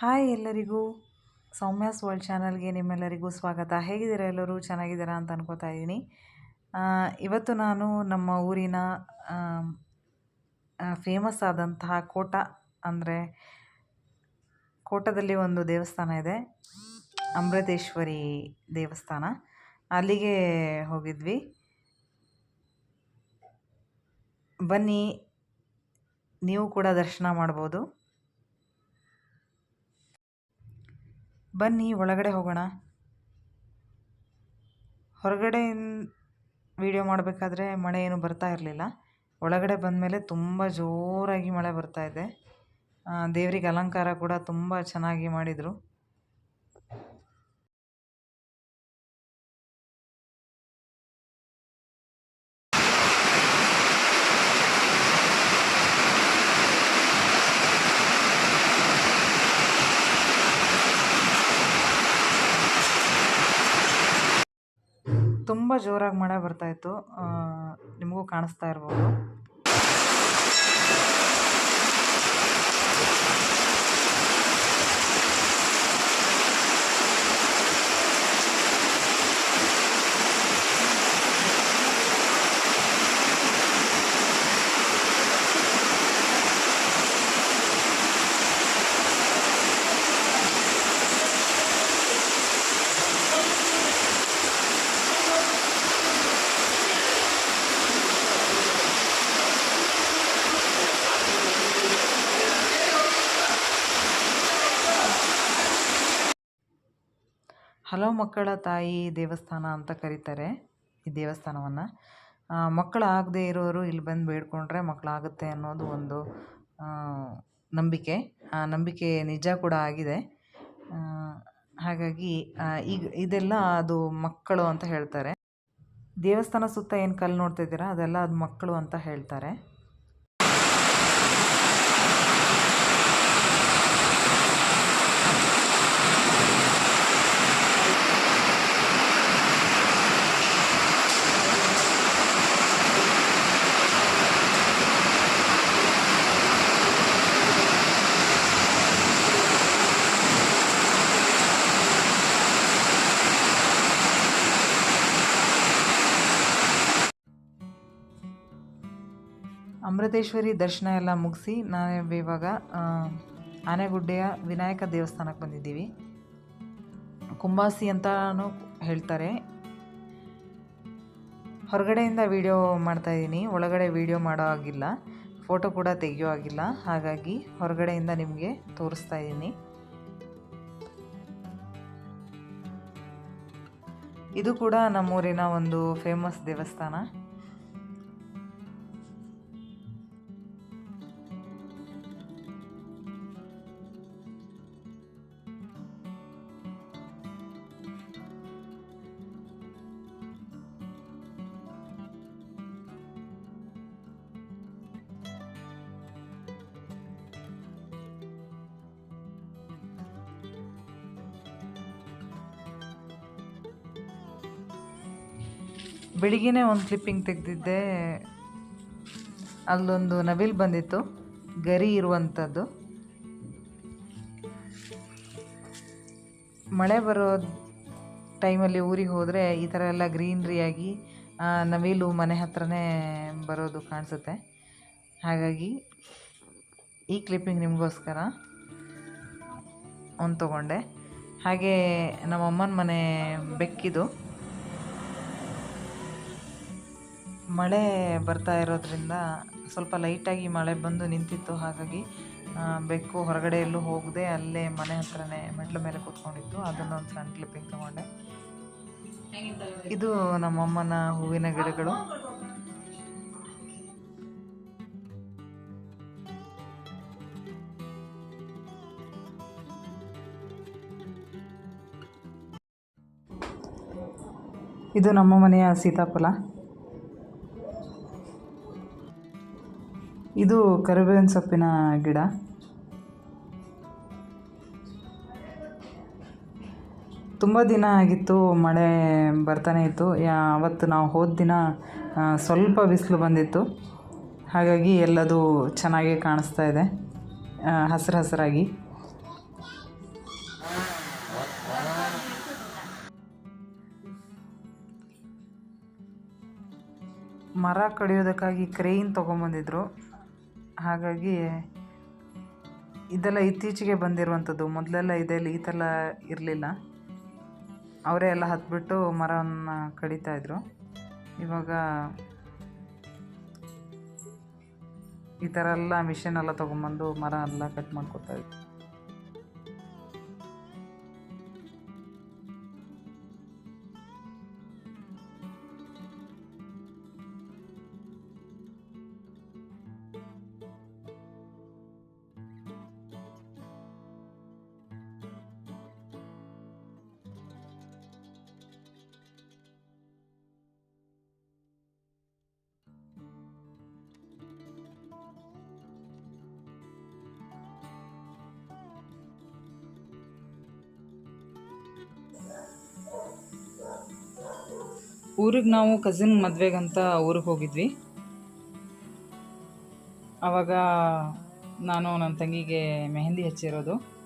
Hi ಎಲ್ಲರಿಗೂ. Soumya's world ಚಾನಲ್ಗೆ ನಿಮ್ಮೆಲ್ಲರಿಗೂ ಸ್ವಾಗತ. ಹೇಗಿದ್ದೀರಾ ಎಲ್ಲರೂ? ಚೆನ್ನಾಗಿದ್ದೀರಾ ಅಂತ ಅನ್ಕೋತಾ ಇದ್ದೀನಿ. ಇವತ್ತು ನಾನು ನಮ್ಮ ಊರಿನ ಫೇಮಸ್ ಆದಂತಹ ಕೋಟ ಅಂದರೆ ಕೋಟದಲ್ಲಿ ಒಂದು ದೇವಸ್ಥಾನ ಇದೆ. ಅಮೃತೇಶ್ವರಿ ದೇವಸ್ಥಾನ. ಅಲ್ಲಿಗೆ ಹೋಗಿದ್ವಿ. ಬನ್ನಿ, ನೀವು ಕೂಡ ದರ್ಶನ ಮಾಡ್ಬೋದು. ಬನ್ನಿ, ಒಳಗಡೆ ಹೋಗೋಣ. ಹೊರಗಡೆ ವಿಡಿಯೋ ಮಾಡಬೇಕಾದ್ರೆ ಮಳೆ ಏನು ಬರ್ತಾ ಇರಲಿಲ್ಲ. ಒಳಗಡೆ ಬಂದಮೇಲೆ ತುಂಬ ಜೋರಾಗಿ ಮಳೆ ಬರ್ತಾ ಇದೆ. ದೇವ್ರಿಗೆ ಅಲಂಕಾರ ಕೂಡ ತುಂಬ ಚೆನ್ನಾಗಿ ಮಾಡಿದರು. ಜೋರಾಗಿ ಮಳೆ ಬರ್ತಾಯಿತ್ತು ನಿಮಗೂ ಕಾಣಿಸ್ತಾ ಇರ್ಬೋದು. ಹಲವು ಮಕ್ಕಳ ತಾಯಿ ದೇವಸ್ಥಾನ ಅಂತ ಕರೀತಾರೆ ಈ ದೇವಸ್ಥಾನವನ್ನು. ಮಕ್ಕಳು ಆಗದೇ ಇರೋರು ಇಲ್ಲಿ ಬಂದು ಬೇಡ್ಕೊಂಡ್ರೆ ಮಕ್ಕಳಾಗುತ್ತೆ ಅನ್ನೋದು ಒಂದು ನಂಬಿಕೆ. ಆ, ನಂಬಿಕೆ ನಿಜ ಕೂಡ ಆಗಿದೆ. ಹಾಗಾಗಿ ಈಗ ಇದೆಲ್ಲ ಅದು ಮಕ್ಕಳು ಅಂತ ಹೇಳ್ತಾರೆ. ದೇವಸ್ಥಾನ ಸುತ್ತ ಏನು ಕಲ್ಲು ನೋಡ್ತಾ ಇದ್ದೀರಾ? ಅದೆಲ್ಲ ಅದು ಮಕ್ಕಳು ಅಂತ ಹೇಳ್ತಾರೆ. ಅಮೃತೇಶ್ವರಿ ದರ್ಶನ ಎಲ್ಲ ಮುಗಿಸಿ ನಾವು ಇವಾಗ ಆನೆಗುಡ್ಡೆಯ ವಿನಾಯಕ ದೇವಸ್ಥಾನಕ್ಕೆ ಬಂದಿದ್ದೀವಿ. ಕುಂಬಾಸಿ ಅಂತಲೂ ಹೇಳ್ತಾರೆ. ಹೊರಗಡೆಯಿಂದ ವಿಡಿಯೋ ಮಾಡ್ತಾಯಿದ್ದೀನಿ ಒಳಗಡೆ ವಿಡಿಯೋ ಮಾಡೋ ಆಗಿಲ್ಲ ಫೋಟೋ ಕೂಡ ತೆಗೆಯೋ ಆಗಿಲ್ಲ ಹಾಗಾಗಿ ಹೊರಗಡೆಯಿಂದ ನಿಮಗೆ ತೋರಿಸ್ತಾ ಇದ್ದೀನಿ. ಇದು ಕೂಡ ನಮ್ಮೂರಿನ ಒಂದು ಫೇಮಸ್ ದೇವಸ್ಥಾನ. ಬೆಳಿಗ್ಗೆನೇ ಒಂದು ಕ್ಲಿಪ್ಪಿಂಗ್ ತೆಗೆದಿದ್ದೆ. ಅಲ್ಲೊಂದು ನವಿಲ್ ಬಂದಿತ್ತು. ಗರಿ ಇರುವಂಥದ್ದು ಮಳೆ ಬರೋ ಟೈಮಲ್ಲಿ ಊರಿಗೆ ಹೋದರೆ ಈ ಥರ ಎಲ್ಲ ಗ್ರೀನ್ರಿಯಾಗಿ ನವಿಲು ಮನೆ ಹತ್ರನೇ ಬರೋದು ಕಾಣಿಸುತ್ತೆ. ಹಾಗಾಗಿ ಈ ಕ್ಲಿಪ್ಪಿಂಗ್ ನಿಮಗೋಸ್ಕರ ಒಂದು ತೊಗೊಂಡೆ. ಹಾಗೆ ನಮ್ಮ ಅಮ್ಮನ ಮನೆ ಬೆಕ್ಕಿದು. ಮಳೆ ಬರ್ತಾ ಇರೋದ್ರಿಂದ ಸ್ವಲ್ಪ ಲೈಟಾಗಿ ಮಳೆ ಬಂದು ನಿಂತಿತ್ತು. ಹಾಗಾಗಿ ಬೆಕ್ಕು ಹೊರಗಡೆ ಎಲ್ಲೂ ಹೋಗದೆ ಅಲ್ಲೇ ಮನೆ ಹತ್ರನೇ ಮೆಟ್ಲ ಮೇಲೆ ಕೂತ್ಕೊಂಡಿತ್ತು. ಅದನ್ನು ಒಂದು ಸಣ್ಣ ಕ್ಲಿಪ್ಪಿಂಗ್ ತೊಗೊಂಡೆ. ಇದು ನಮ್ಮಮ್ಮನ ಹೂವಿನ ಗಿಡಗಳು. ಇದು ನಮ್ಮ ಮನೆಯ ಸೀತಾಫಲ. ಇದು ಕರಿಬೇವಿನ ಸೊಪ್ಪಿನ ಗಿಡ. ತುಂಬ ದಿನ ಆಗಿತ್ತು, ಮಳೆ ಬರ್ತಾನೆ ಇತ್ತು. ಅವತ್ತು ನಾವು ಹೋದ ದಿನ ಸ್ವಲ್ಪ ಬಿಸಿಲು ಬಂದಿತ್ತು. ಹಾಗಾಗಿ ಎಲ್ಲದು ಚೆನ್ನಾಗಿ ಕಾಣಿಸ್ತಾ ಇದೆ ಹಸಿರು ಹಸಿರಾಗಿ. ಮರ ಕಡಿಯೋದಕ್ಕಾಗಿ ಕ್ರೇನ್ ತೊಗೊಂಬಂದಿದ್ರು. ಹಾಗಾಗಿ ಇದೆಲ್ಲ ಇತ್ತೀಚೆಗೆ ಬಂದಿರುವಂಥದ್ದು. ಮೊದಲೆಲ್ಲ ಇದೆಲ್ಲ ಈ ಥರ ಇರಲಿಲ್ಲ. ಅವರೇ ಎಲ್ಲ ಹತ್ಬಿಟ್ಟು ಮರವನ್ನು ಕಡಿತಾಯಿದ್ರು ಇವಾಗ ಈ ಥರ ಎಲ್ಲ ಮಿಷಿನ್ ಎಲ್ಲ ತೊಗೊಂಬಂದು ಮರ ಎಲ್ಲ ಕಟ್ ಮಾಡ್ಕೊತಾ ಊರಿಗೆ ನಾವು ಕಸಿನ್ ಮದುವೆಗಂತ ಊರಿಗೆ ಹೋಗಿದ್ವಿ. ಆವಾಗ ನಾನು ನನ್ನ ತಂಗಿಗೆ ಮೆಹಂದಿ ಹಚ್ಚಿರೋದು.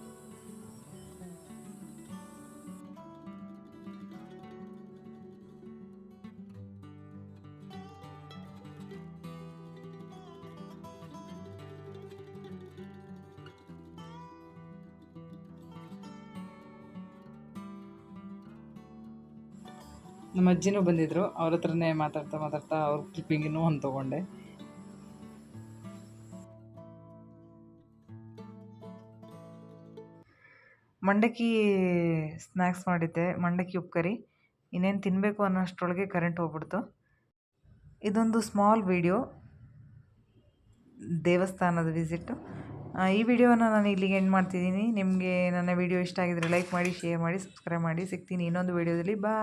ನಮ್ಮ ಅಜ್ಜಿನೂ ಬಂದಿದ್ದರು ಅವ್ರ ಹತ್ರನೇ ಮಾತಾಡ್ತಾ ಮಾತಾಡ್ತಾ ಅವ್ರ ಕ್ಲಿಪ್ಪಿಂಗಿನೂ ಒಂದು ತೊಗೊಂಡೆ. ಮಂಡಕ್ಕಿ ಸ್ನ್ಯಾಕ್ಸ್ ಮಾಡಿದ್ದೆ, ಮಂಡಕ್ಕಿ ಉಪ್ಕರಿ. ಇನ್ನೇನು ತಿನ್ನಬೇಕು ಅನ್ನೋಷ್ಟರೊಳಗೆ ಕರೆಂಟ್ ಹೋಗ್ಬಿಡ್ತು. ಇದೊಂದು ಸ್ಮಾಲ್ ವಿಡಿಯೋ ದೇವಸ್ಥಾನದ ವಿಸಿಟ್ಟು ಈ ವಿಡಿಯೋನ ನಾನು ಇಲ್ಲಿಗೆ ಎಂಡ್ ಮಾಡ್ತಿದ್ದೀನಿ. ನಿಮಗೆ ನನ್ನ ವಿಡಿಯೋ ಇಷ್ಟ ಆಗಿದರೆ ಲೈಕ್ ಮಾಡಿ ಶೇರ್ ಮಾಡಿ ಸಬ್ಸ್ಕ್ರೈಬ್ ಮಾಡಿ. ಸಿಗ್ತೀನಿ ಇನ್ನೊಂದು ವಿಡಿಯೋದಲ್ಲಿ ಬಾಯ್